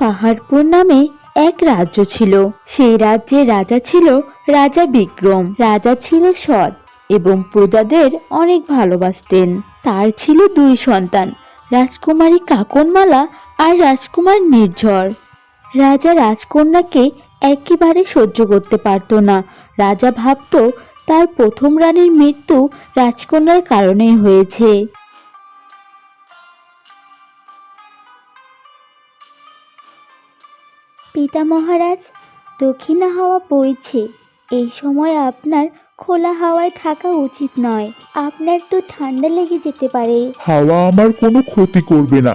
পাহাড়পুর নামে এক রাজ্য ছিল। সেই রাজ্যের রাজা ছিল রাজা বিক্রম। রাজা ছিল সৎ এবং প্রজাদের অনেক ভালোবাসতেন। তার ছিল দুই সন্তান, রাজকুমারী কাকনমালা আর রাজকুমার নির্ঝর। রাজা রাজকন্যাকে একেবারে সহ্য করতে পারত না। রাজা ভাবত, তার প্রথম রানীর মৃত্যু রাজকন্যার কারণেই হয়েছে। পিতা মহারাজ, দক্ষিণা হাওয়া বইছে। এই সময় আপনার খোলা হাওয়ায় থাকা উচিত নয়। আপনার তো ঠান্ডা লেগে যেতে পারে। হাওয়া আমার কোনো ক্ষতি করবে না।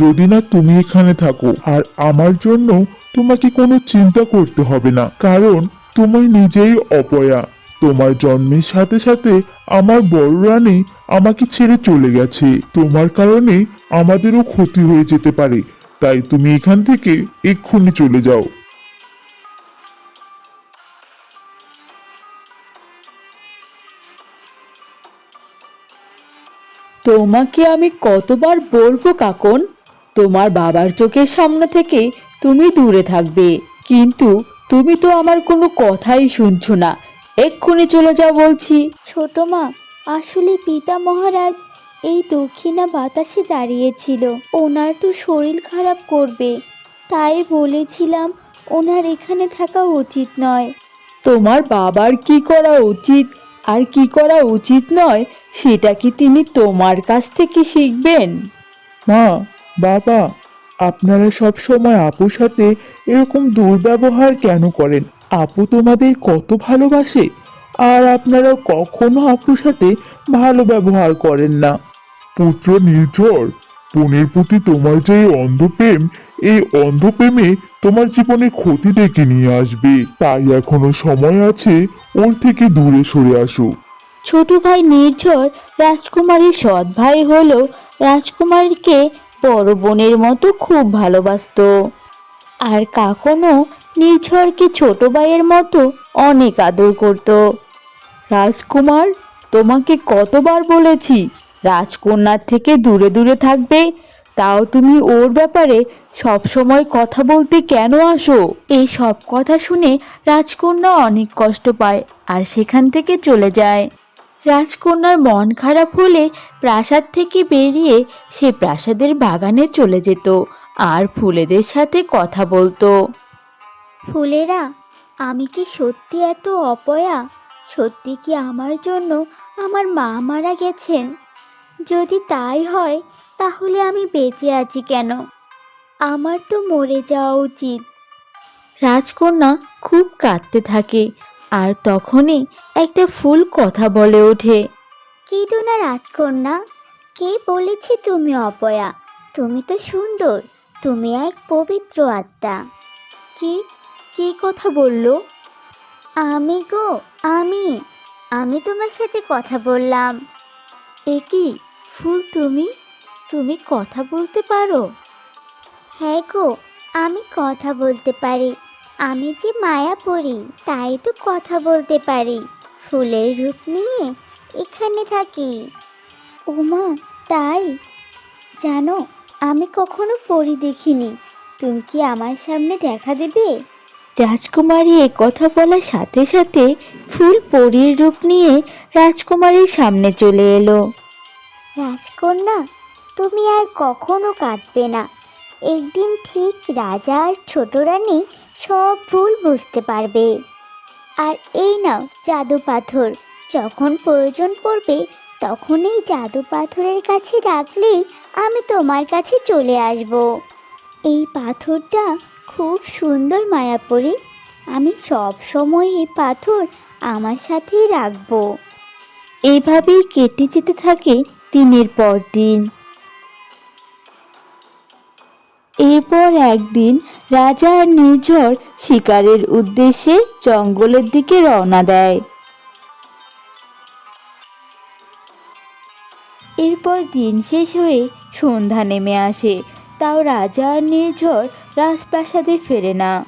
যদি না তুমি এখানে থাকো, আর আমার জন্য তোমাকে কোনো চিন্তা করতে হবে না, কারণ তুমি নিজেই অপয়া। তোমার জন্মের সাথে সাথে আমার বড় রানী আমাকে ছেড়ে চলে গেছে। তোমার কারণে আমাদেরও ক্ষতি হয়ে যেতে পারে। তাই তুমি এখান থেকে এক্ষুনি চলে যাও। তোমাকে আমি কতবার বলব কাকন তোমার বাবার চোখের সামনে থেকে তুমি দূরে থাকবে কিন্তু তুমি তো আমার কোনো কথাই শুনছো না এক্ষুনি চলে যাও বলছি। ছোট মা আসলে পিতা মহারাজ এই দক্ষিণা বাতাসে দাঁড়িয়েছিল। ওনার তো শরীর খারাপ করবে। তাই বলেছিলাম ওনার এখানে থাকা উচিত নয়। তোমার বাবার কি করা উচিত আর কি করা উচিত নয় সেটা কি তিনি তোমার কাছ থেকে শিখবেন? মা বাবা আপনারা সব সময় আপুর সাথে এরকম দুর্ব্যবহার কেন করেন? আপু তোমাদের কত ভালোবাসে। আর আপনারা কখনো আপুর সাথে ভালো ব্যবহার করেন না। পুত্র নির্ঝর বোনের প্রতি তোমার যে অন্ধপ্রেম, এই অন্ধপ্রেমে তোমার জীবনে ক্ষতি ডেকে নিয়ে আসবে। তাই এখনও সময় আছে, ওর থেকে দূরে সরে আসো। ছোট ভাই নির্ঝর রাজকুমারীর সৎ ভাই হলো, রাজকুমারীকে বড় বোনের মতো খুব ভালোবাসতো। আর কাকনও নির্ঝরকে ছোট ভাইয়ের মতো অনেক আদর করত। রাজকুমার, তোমাকে কতবার বলেছি রাজকন্যার থেকে দূরে দূরে থাকবে। তাও তুমি ওর ব্যাপারে সব সময় কথা বলতে কেন আসো? এই সব কথা শুনে রাজকন্যা অনেক কষ্ট পায় আর সেখান থেকে চলে যায়। রাজকন্যার মন খারাপ হলে প্রাসাদ থেকে বেরিয়ে সে প্রাসাদের বাগানে চলে যেত আর ফুলেদের সাথে কথা বলতো। ফুলেরা আমি কি সত্যি এত অপয়া? সত্যি কি আমার জন্য আমার মা মারা গেছেন? যদি তাই হয় তাহলে আমি বেঁচে আছি কেন? আমার তো মরে যাওয়া উচিত। রাজকন্যা খুব কাঁদতে থাকে আর তখনই একটা ফুল কথা বলে ওঠে। কি তো না রাজকন্যা কে বলেছে তুমি অপয়া? তুমি তো সুন্দর তুমি এক পবিত্র আত্মা। কি কি কথা বলল? আমি গো আমি আমি তোমার সাথে কথা বললাম। এ কি ফুল তুমি? তুমি কথা বলতে পারো? হ্যাঁ গো আমি কথা বলতে পারি। আমি যে মায়া পড়ি তাই তো কথা বলতে পারি। ফুলের রূপ নিয়ে এখানে থাকি। ওমা তাই? জানো আমি কখনো পড়ি দেখিনি। তুমি কি আমার সামনে দেখা দেবে? রাজকুমারী এ কথা বলার সাথে সাথে ফুল পরীর রূপ নিয়ে রাজকুমারীর সামনে চলে এলো। রাজকন্যা, তুমি আর কখনো কাঁদবে না। একদিন ঠিক রাজা আর ছোট রানী সব ভুল বুঝতে পারবে। আর এই নাও জাদু পাথর। যখন প্রয়োজন পড়বে তখন এই জাদু পাথরের কাছে রাখলেই আমি তোমার কাছে চলে আসব। এই পাথরটা খুব সুন্দর, মায়াপরি। আমি সব সময় এই পাথর আমার সাথেই রাখব। এইভাবেই কেটে যেতে থাকে দিনের পর দিন। এরপর একদিন রাজা আর নির্ঝর শিকারের উদ্দেশ্যে জঙ্গলের দিকে রওনা দেয়। এরপর দিন শেষ হয়ে সন্ধ্যা নেমে আসে। তাও রাজা আর নির্ঝর রাজপ্রাসাদে ফেরে না।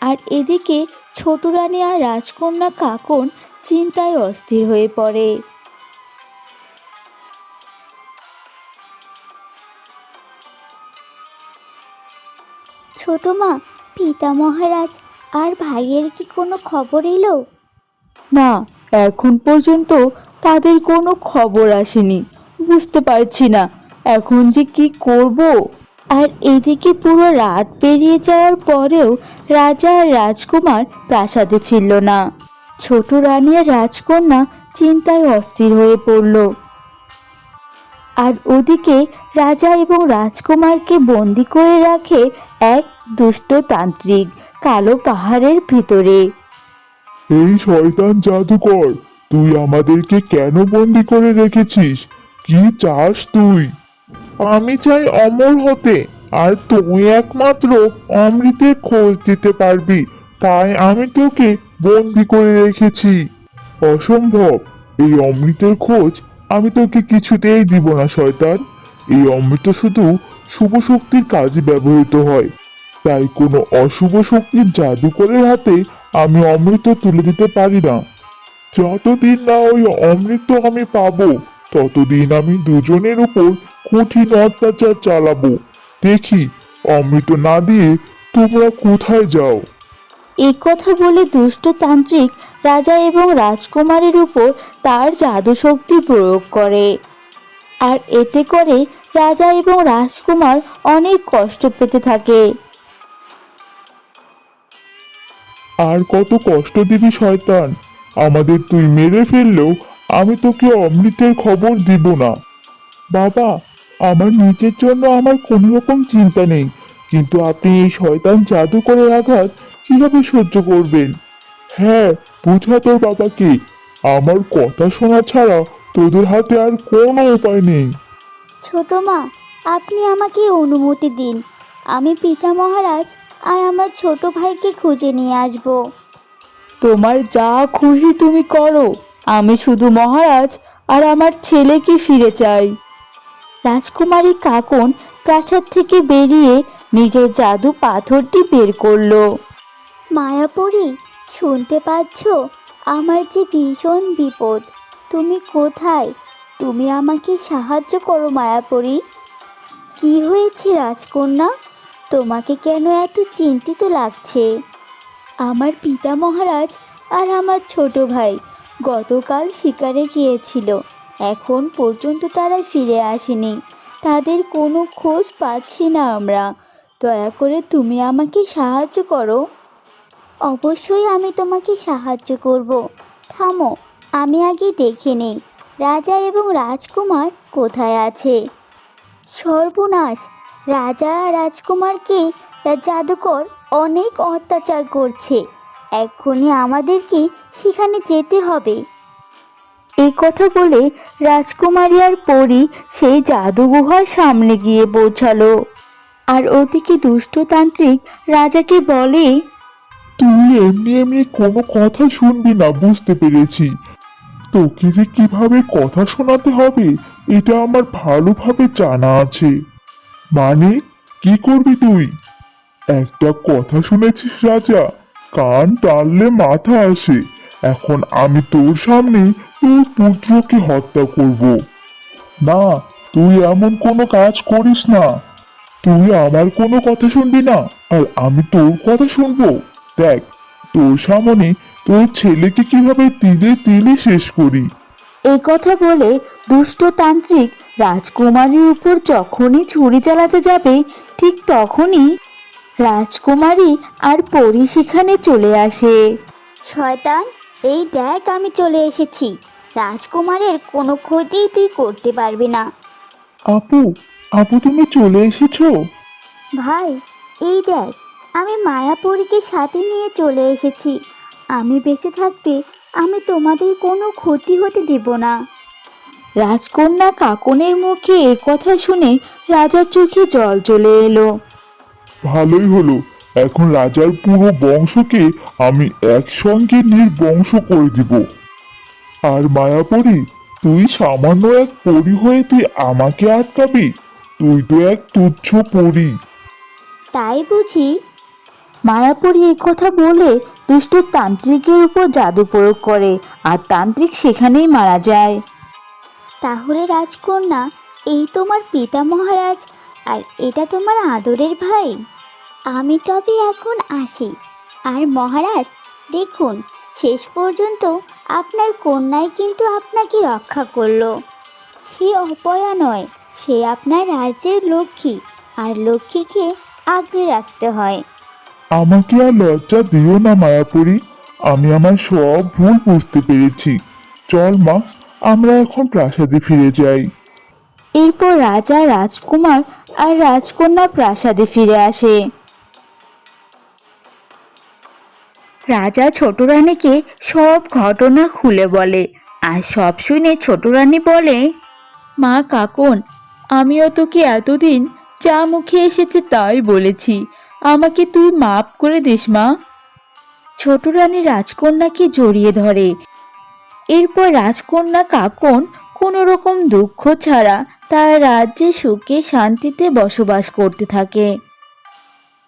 আর এদিকে ছোট রানী আর রাজকন্যা কাকন চিন্তায় অস্থির হয়ে পড়ে। ছোট মা পিতা মহারাজ আর ভাইয়ের কি কোনো খবর এলো? না এখন পর্যন্ত তাদের কোনো খবর আসেনি। বুঝতে পারছি না এখন যে কি করব? আর এদিকে পুরো রাত পেরিয়ে যাওয়ার পরেও রাজা আর রাজকুমার প্রাসাদে ফিরল না। ছোট রানী আর রাজকন্যা চিন্তায় অস্থির হয়ে পড়ল। আর ওদিকে রাজা এবং রাজকুমারকে বন্দি করে রাখে এক দুষ্ট তান্ত্রিক কালো পাহাড়ের ভিতরে। এই শয়তান জাদুকর, তুই আমাদেরকে কেন বন্দি করে রেখেছিস? কি চাস তুই? আমি চাই অমর হতে, আর তুই একমাত্র অমৃতের খোঁজ দিতে পারবি, তাই আমি তোকে বন্দি করে রেখেছি। অসম্ভব, এই অমৃতের খোঁজ আমি তোকে কিছুতেই দিব না, শয়তান। এই অমৃত শুধু শুভ শক্তির কাজে ব্যবহৃত হয়। তাই কোনো অশুভ শক্তির জাদুকরের হাতে আমি অমৃত তুলে দিতে পারি না। যতদিন না ওই অমৃত আমি পাবো, ততদিন আমি দুজনের উপর কঠিন অত্যাচার চালাবো। দেখি, অমৃত না দিয়ে তোমরা কোথায় যাও? এই কথা বলে দুষ্ট তান্ত্রিক রাজা এবং রাজকুমারের উপর তার জাদু শক্তি প্রয়োগ করে। আর এতে করে রাজা এবং রাজকুমার অনেক কষ্ট পেতে থাকে। আর কত কষ্ট দিবি শয়তান? আমাদের তুই মেরে ফেললেও আমি তোকে অমৃতের খবর দিব না। বাবা, আমার নিজের জন্য আমার কোনো রকম চিন্তা নেই। কিন্তু আপনি এই শয়তান জাদু করে আঘাত কীভাবে সহ্য করবেন? হ্যাঁ বুঝা তোর বাবাকে। আমার কথা শোনা ছাড়া তোদের হাতে আর কোনো উপায় নেই। ছোট মা আপনি আমাকে অনুমতি দিন। আমি পিতা মহারাজ আর আমার ছোট ভাইকে খুঁজে নিয়ে আসব। তোমার যা খুশি তুমি করো। আমি শুধু মহারাজ আর আমার ছেলেকে ফিরে চাই। রাজকুমারী কাকন প্রাসাদ থেকে বেরিয়ে নিজের জাদু পাথরটি বের করল। মায়াপুরী শুনতে পাচ্ছ? আমার যে ভীষণ বিপদ। তুমি কোথায়? তুমি আমাকে সাহায্য করো, মায়াপুরী। কি হয়েছে, রাজকন্যা? তোমাকে কেন এত চিন্তিত লাগছে? আমার পিতা মহারাজ আর আমার ছোট ভাই গতকাল শিকারে গিয়েছিল। এখন পর্যন্ত তারা ফিরে আসেনি। তাদের কোনো খোঁজ পাচ্ছি না আমরা। দয়া করে তুমি আমাকে সাহায্য করো। অবশ্যই আমি তোমাকে সাহায্য করব। থামো, আমি আগে দেখে নেই। রাজা এবং রাজকুমার কোথায় আছে? সর্বনাশ, রাজা রাজকুমারকে জাদুকর অনেক অত্যাচার করছে। এক্ষুনি আমাদেরকে সেখানে যেতে হবে। এই কথা বলে রাজকুমারী আর পরী সেই জাদুগুহার সামনে গিয়ে পৌঁছালো। আর ওদিকে দুষ্টতান্ত্রিক রাজাকে বলে তুই এমনি এমনি কোনো কথা শুনবি না, বুঝতে পেরেছি। তোকে যে কীভাবে কথা শোনাতে হবে, এটা আমার ভালোভাবে জানা আছে। মানে কি করবি তুই? একটা কথা শুনেছিস, রাজা? কান টানলে মাথা আসে। এখন আমি তোর সামনে তোর পুত্রকে হত্যা করব। না, তুই এমন কোনো কাজ করিস না। তুই আমার কোনো কথা শুনবি না, আর আমি তোর কথা শুনব। দেখ তোর সামনে তোর ছেলেকে কীভাবে তিলে তিলে শেষ করি? এই কথা বলে দুষ্ট তান্ত্রিক রাজকুমারীর উপর যখনই ছুরি চালাতে যাবে ঠিক তখনই রাজকুমারী আর পরি সেখানে চলে আসে। শয়তান এই দেখ আমি চলে এসেছি। রাজকুমারের কোনো ক্ষতি তুই করতে পারবি না। আপু আপু তুমি চলে এসেছ? ভাই এই দেখ আমি মায়াপুরীকে সাথে নিয়ে চলে এসেছি। আমি বেঁচে থাকতে আমি তোমাদের কোনো ক্ষতি হতে দেব না। রাজকন্যা কাকনের মুখে এ কথা শুনে রাজার চোখে জল চলে এলো। ভালোই হলো। এখন রাজার পুরো বংশকে আমি একসঙ্গে নির্বংশ করে দিব। আর মায়াপরি তুই সামান্য এক পরি হয়ে তুই আমাকে আটকাবি? তুই তো এক তুচ্ছ পরি। তাই বুঝি মায়াপুরী এই কথা বলে দুষ্ট তান্ত্রিকের উপর জাদু প্রয়োগ করে, আর তান্ত্রিক সেখানেই মারা যায়। তাহলে রাজকন্যা, এই তোমার পিতা মহারাজ, আর এটা তোমার আদরের ভাই? আমি তবে এখন আসি। আর মহারাজ, দেখুন, শেষ পর্যন্ত আপনার কন্যাই কিন্তু আপনাকে রক্ষা করল। সে অপয়া নয়, সে আপনার রাজ্যের লক্ষ্মী, আর লক্ষ্মীকে আগলে রাখতে হয়। আমাকে আর লজ্জা দিও না মায়াপুরী। আমি আমার সব ভুল বুঝতে পেরেছি। চল মা আমরা এখন প্রাসাদে ফিরে যাই। এরপর রাজা রাজকুমার আর রাজকন্যা প্রাসাদে ফিরে আসে। রাজা ছোট রানীকে সব ঘটনা খুলে বলে আর সব শুনে ছোট রানী বলে মা কাকন আমিও তোকে এতদিন যা মুখে এসেছে তাই বলেছি। আমাকে তুই মাপ করে দিস, মা। ছোট রানী রাজকন্যাকে জড়িয়ে ধরে। এরপর রাজকন্যা কাকন কোনো রকম দুঃখ ছাড়া তার রাজ্যে সুখে শান্তিতে বসবাস করতে থাকে।